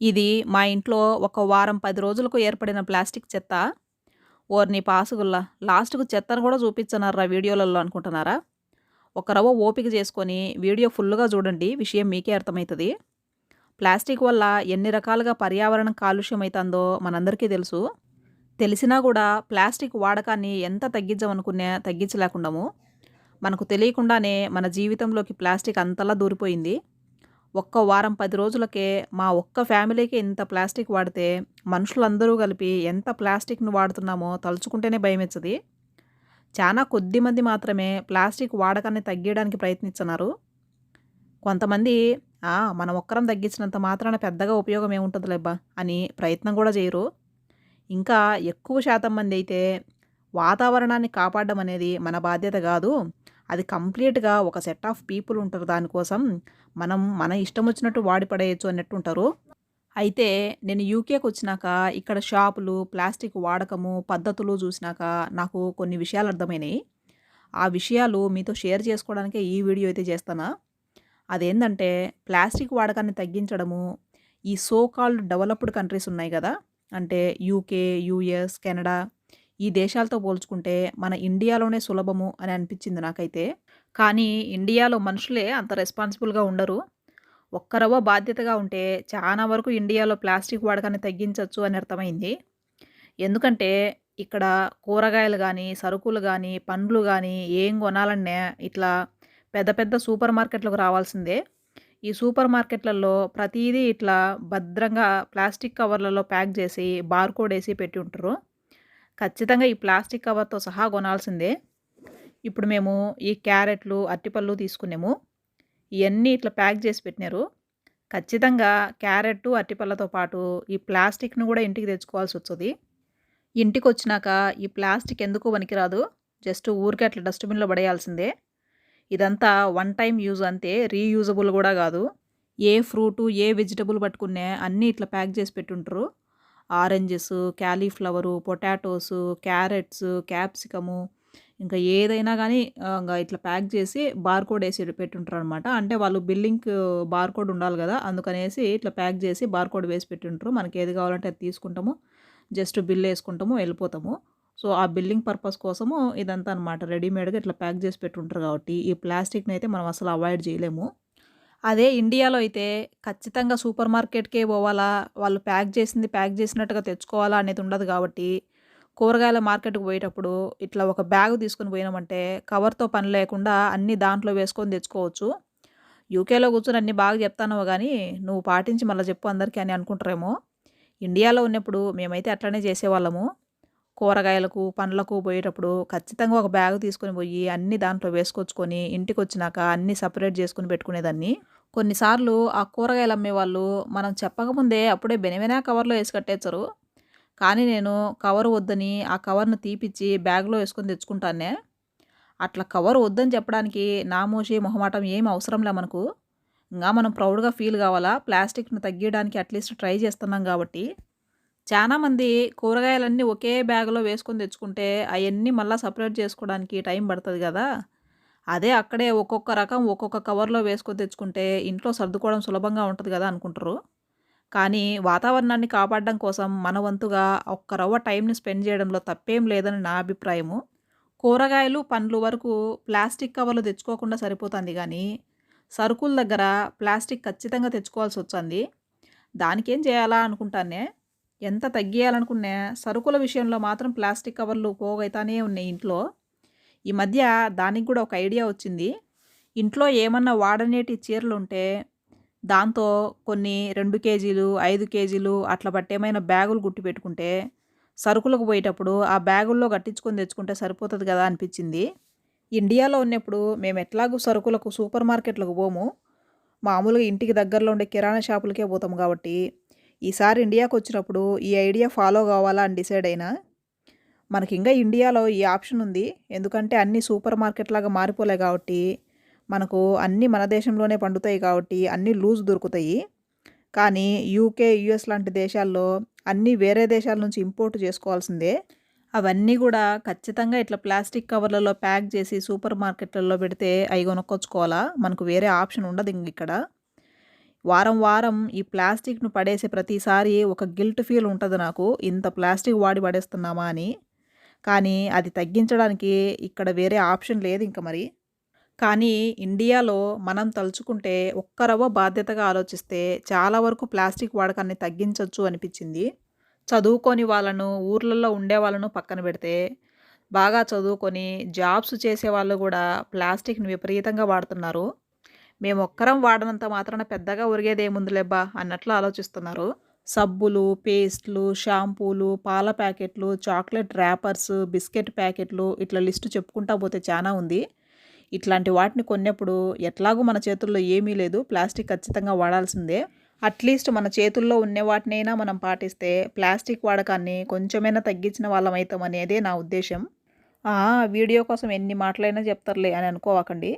ఇది మా ఇంట్లో ఒక వారం పది రోజులకు ఏర్పడిన ప్లాస్టిక్ చెత్త. ఓర్ని పాసుగుల్లా. లాస్ట్కు చెత్తను కూడా చూపించనారా వీడియోలలో అనుకుంటున్నారా? ఒక రవ్వ ఓపిక చేసుకొని వీడియో ఫుల్గా చూడండి విషయం మీకే అర్థమవుతుంది ప్లాస్టిక్ వల్ల ఎన్ని రకాలుగా పర్యావరణం కాలుష్యం అవుతుందో మనందరికీ తెలుసు. తెలిసినా కూడా ప్లాస్టిక్ వాడకాన్ని ఎంత తగ్గించమనుకున్నా తగ్గించలేకుండాము. మనకు తెలియకుండానే మన జీవితంలోకి ప్లాస్టిక్ అంతలా దూరిపోయింది. ఒక్క వారం పది రోజులకే మా ఒక్క ఫ్యామిలీకి ఇంత ప్లాస్టిక్ వాడితే మనుషులందరూ కలిపి ఎంత ప్లాస్టిక్ను వాడుతున్నామో తలుచుకుంటేనే భయమెచ్చది. చాలా కొద్ది మంది మాత్రమే ప్లాస్టిక్ వాడకాన్ని తగ్గించడానికి ప్రయత్నిస్తున్నారు. కొంతమంది మనం ఒక్కరం తగ్గించినంత మాత్రాన పెద్దగా ఉపయోగం ఏముంటుందిలేబ్బా అని ప్రయత్నం కూడా చేయరు. ఇంకా ఎక్కువ శాతం మంది అయితే వాతావరణాన్ని కాపాడడం అనేది మన బాధ్యత కాదు. అది కంప్లీట్గా ఒక సెట్ ఆఫ్ పీపుల్ ఉంటారు దానికోసం మనం మన ఇష్టం వచ్చినట్టు వాడి పడేయచ్చు అన్నట్టు ఉంటారు అయితే నేను యూకేకి వచ్చినాక ఇక్కడ షాపులు ప్లాస్టిక్ వాడకము పద్ధతులు చూసినాక నాకు కొన్ని విషయాలు అర్థమైనాయి. ఆ విషయాలు మీతో షేర్ చేసుకోవడానికే ఈ వీడియో అయితే చేస్తానా? అదేంటంటే ప్లాస్టిక్ వాడకాన్ని తగ్గించడము ఈ సో కాల్డ్ డెవలప్డ్ కంట్రీస్ ఉన్నాయి కదా. అంటే యూకే యూఎస్ కెనడా ఈ దేశాలతో పోల్చుకుంటే మన ఇండియాలోనే సులభము అని అనిపించింది నాకైతే. కానీ ఇండియాలో మనుషులే అంత రెస్పాన్సిబుల్గా ఉండరు. ఒక్కరవ బాధ్యతగా ఉంటే చాలా వరకు ఇండియాలో ప్లాస్టిక్ వాడకాన్ని తగ్గించవచ్చు అని అర్థమైంది. ఎందుకంటే ఇక్కడ కూరగాయలు కానీ సరుకులు కానీ పండ్లు కానీ ఏం కొనాలన్నా ఇట్లా పెద్ద పెద్ద సూపర్ మార్కెట్లకు రావాల్సిందే. ఈ సూపర్ మార్కెట్లలో ప్రతిదీ ఇట్లా భద్రంగా ప్లాస్టిక్ కవర్లలో ప్యాక్ చేసి బార్కోడ్ వేసి పెట్టి ఉంటారు ఖచ్చితంగా ఈ ప్లాస్టిక్ కవర్తో సహా కొనాల్సిందే. ఇప్పుడు మేము ఈ క్యారెట్లు అరటిపళ్ళు తీసుకున్నాము. ఇవన్నీ ఇట్లా ప్యాక్ చేసి పెట్టినారు. ఖచ్చితంగా క్యారెట్ అరటిపళ్ళతో పాటు ఈ ప్లాస్టిక్ను కూడా ఇంటికి తెచ్చుకోవాల్సి వస్తుంది. ఇంటికి వచ్చినాక ఈ ప్లాస్టిక్ ఎందుకు పనికిరాదు? జస్ట్ ఊరికే అట్లా డస్ట్బిన్లో పడేయాల్సిందే. ఇదంతా వన్ టైం యూజ్ అంతే రీయూజబుల్ కూడా కాదు. ఏ ఫ్రూటు ఏ వెజిటబుల్ పట్టుకునే అన్నీ ఇట్లా ప్యాక్ చేసి పెట్టుంటారు. Oranges cauliflower potatoes carrots capsicum ఇంకా ఏదైనా కానీ ఇంకా ఇట్లా ప్యాక్ చేసి బార్కోడ్ వేసి పెట్టుంటారు అనమాట అంటే వాళ్ళు బిల్లింగ్ బార్కోడ్ ఉండాలి కదా అందుకనేసి ఇట్లా ప్యాక్ చేసి బార్కోడ్ వేసి పెట్టుంటారు. మనకి ఏది కావాలంటే అది తీసుకుంటాము. జస్ట్ బిల్ వేసుకుంటాము వెళ్ళిపోతాము. సో ఆ బిల్లింగ్ పర్పస్ కోసము ఇదంతా అనమాట రెడీమేడ్గా ఇట్లా ప్యాక్ చేసి పెట్టుంటారు కాబట్టి ఈ ప్లాస్టిక్ని అయితే మనం అసలు అవాయిడ్ చేయలేము. అదే ఇండియాలో అయితే ఖచ్చితంగా సూపర్ మార్కెట్కే పోవాలా వాళ్ళు ప్యాక్ చేసింది ప్యాక్ చేసినట్టుగా తెచ్చుకోవాలా అనేది ఉండదు కాబట్టి కూరగాయల మార్కెట్కి పోయేటప్పుడు ఇట్లా ఒక బ్యాగ్ తీసుకుని పోయినామంటే కవర్తో పని లేకుండా అన్నీ దాంట్లో వేసుకొని తెచ్చుకోవచ్చు. యూకేలో కూర్చొని అన్నీ బాగా చెప్తాను కానీ నువ్వు పాటించి మళ్ళీ చెప్పు అందరికీ అని అనుకుంటారేమో. ఇండియాలో ఉన్నప్పుడు మేమైతే అట్లనే చేసేవాళ్ళము. కూరగాయలకు పండ్లకు పోయేటప్పుడు ఖచ్చితంగా ఒక బ్యాగ్ తీసుకొని పోయి అన్ని దాంట్లో వేసుకొచ్చుకొని ఇంటికి వచ్చినాక అన్నీ సపరేట్ చేసుకుని పెట్టుకునేదాన్ని. కొన్నిసార్లు ఆ కూరగాయలు అమ్మేవాళ్ళు మనం చెప్పకముందే అప్పుడే బెనవెనా కవర్లో వేసి కట్టేస్తారు. కానీ నేను కవర్ వద్దని ఆ కవర్ను తీపిచ్చి బ్యాగ్లో వేసుకొని తెచ్చుకుంటానే అట్లా కవర్ వద్దని చెప్పడానికి నామోషి మొహమాటం ఏం అవసరంలే మనకు. ఇంకా మనం ప్రౌడ్గా ఫీల్ కావాలా? ప్లాస్టిక్ను తగ్గించడానికి అట్లీస్ట్ ట్రై చేస్తున్నాం కాబట్టి. చాలామంది కూరగాయలన్నీ ఒకే బ్యాగ్లో వేసుకొని తెచ్చుకుంటే అవన్నీ మళ్ళీ సపరేట్ చేసుకోవడానికి టైం పడుతుంది కదా. అదే అక్కడే ఒక్కొక్క రకం ఒక్కొక్క కవర్లో వేసుకొని తెచ్చుకుంటే ఇంట్లో సర్దుకోవడం సులభంగా ఉంటుంది కదా అనుకుంటారు. కానీ వాతావరణాన్ని కాపాడడం కోసం మన వంతుగా ఒక్క రవ్వ టైంని స్పెండ్ చేయడంలో తప్పేం లేదని నా అభిప్రాయము. కూరగాయలు పండ్లు వరకు ప్లాస్టిక్ కవర్లు తెచ్చుకోకుండా సరిపోతుంది కానీ సరుకుల దగ్గర ప్లాస్టిక్ ఖచ్చితంగా తెచ్చుకోవాల్సి వచ్చింది దానికేం చేయాలా అనుకుంటానే? ఎంత తగ్గియాలనుకున్నా సరుకుల విషయంలో మాత్రం ప్లాస్టిక్ కవర్లు పోగైతానే ఉన్నాయి ఇంట్లో. ఈ మధ్య దానికి కూడా ఒక ఐడియా వచ్చింది. ఇంట్లో ఏమన్నా వాడనేటి చీరలు ఉంటే దాంతో కొన్ని రెండు కేజీలు ఐదు కేజీలు అట్లా బట్టేమైనా బ్యాగులు గుట్టి పెట్టుకుంటే సరుకులకు పోయేటప్పుడు ఆ బ్యాగుల్లో కట్టించుకొని తెచ్చుకుంటే సరిపోతుంది కదా అనిపించింది. ఇండియాలో ఉన్నప్పుడు మేము ఎట్లాగూ సరుకులకు సూపర్ మార్కెట్లకు పోము. మామూలుగా ఇంటికి దగ్గరలో ఉండే కిరాణా షాపులకే పోతాం కాబట్టి ఈసారి ఇండియాకి వచ్చినప్పుడు ఈ ఐడియా ఫాలో కావాలా అని డిసైడ్ అయినా మనకి ఇంకా ఇండియాలో ఈ ఆప్షన్ ఉంది. ఎందుకంటే అన్ని సూపర్ మార్కెట్ లాగా మారిపోలే కాబట్టి మనకు అన్నీ మన దేశంలోనే పండుతాయి కాబట్టి అన్నీ లూజ్ దొరుకుతాయి. కానీ యూకే యుఎస్ లాంటి దేశాల్లో అన్నీ వేరే దేశాల నుంచి ఇంపోర్ట్ చేసుకోవాల్సిందే. అవన్నీ కూడా ఖచ్చితంగా ఇట్లా ప్లాస్టిక్ కవర్లలో ప్యాక్ చేసి సూపర్ మార్కెట్లలో పెడితే అవి కొనుక్కొచ్చుకోవాలా? మనకు వేరే ఆప్షన్ ఉండదు ఇంక ఇక్కడ. వారం వారం ఈ ప్లాస్టిక్‌ను పడేసే ప్రతిసారి ఒక గిల్ట్ ఫీల్ ఉంటుంది నాకు. ఇంత ప్లాస్టిక్ వాడి పడేస్తున్నామా అని. కానీ అది తగ్గించడానికి ఇక్కడ వేరే ఆప్షన్ లేదు ఇంక మరి. కానీ ఇండియాలో మనం తలుచుకుంటే ఒక్క బాధ్యతగా ఆలోచిస్తే చాలా వరకు ప్లాస్టిక్ వాడకాన్ని తగ్గించవచ్చు అనిపించింది చదువుకొని వాళ్ళను, ఊర్లలో ఉండే వాళ్ళను పక్కన పెడితే, బాగా చదువుకొని జాబ్స్ చేసే వాళ్ళు కూడా ప్లాస్టిక్‌ని విపరీతంగా వాడుతున్నారు. మేమొక్కరం వాడనంత మాత్రాన పెద్దగా ఒరిగేదేముందిలేబ్బా అన్నట్లు ఆలోచిస్తున్నారు. సబ్బులు, పేస్ట్లు షాంపూలు, పాల ప్యాకెట్లు, చాక్లెట్ ర్యాపర్స్, బిస్కెట్ ప్యాకెట్లు ఇట్లా లిస్టు చెప్పుకుంటా పోతే చాలా ఉంది. ఇట్లాంటి వాటిని కొన్నప్పుడు ఎట్లాగూ మన చేతుల్లో ఏమీ లేదు. ప్లాస్టిక్ ఖచ్చితంగా వాడాల్సిందే. అట్‌లీస్ట్ మన చేతుల్లో ఉన్న వాటినైనా మనం పాటిస్తే ప్లాస్టిక్ వాడకాన్ని కొంచెమైనా తగ్గించిన వాళ్ళం అవుతామనేదే నా ఉద్దేశం వీడియో కోసం ఎన్ని మాటలైనా చెప్తారులే అని అనుకోవకండి.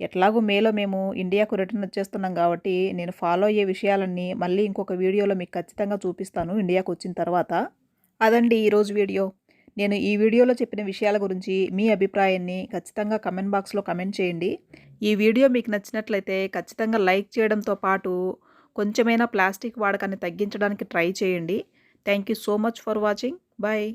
ఎట్లాగూ మేలో మేము ఇండియాకు రిటర్న్ వచ్చేస్తున్నాం కాబట్టి నేను ఫాలో అయ్యే విషయాలన్నీ మళ్ళీ ఇంకొక వీడియోలో మీకు ఖచ్చితంగా చూపిస్తాను ఇండియాకు వచ్చిన తర్వాత. అదండి ఈరోజు వీడియో. నేను ఈ వీడియోలో చెప్పిన విషయాల గురించి మీ అభిప్రాయాన్ని ఖచ్చితంగా కమెంట్ బాక్స్‌లో కమెంట్ చేయండి. ఈ వీడియో మీకు నచ్చినట్లయితే ఖచ్చితంగా లైక్ చేయడంతో పాటు కొంచెమైనా ప్లాస్టిక్ వాడకాన్ని తగ్గించడానికి ట్రై చేయండి. Thank you so much for watching. Bye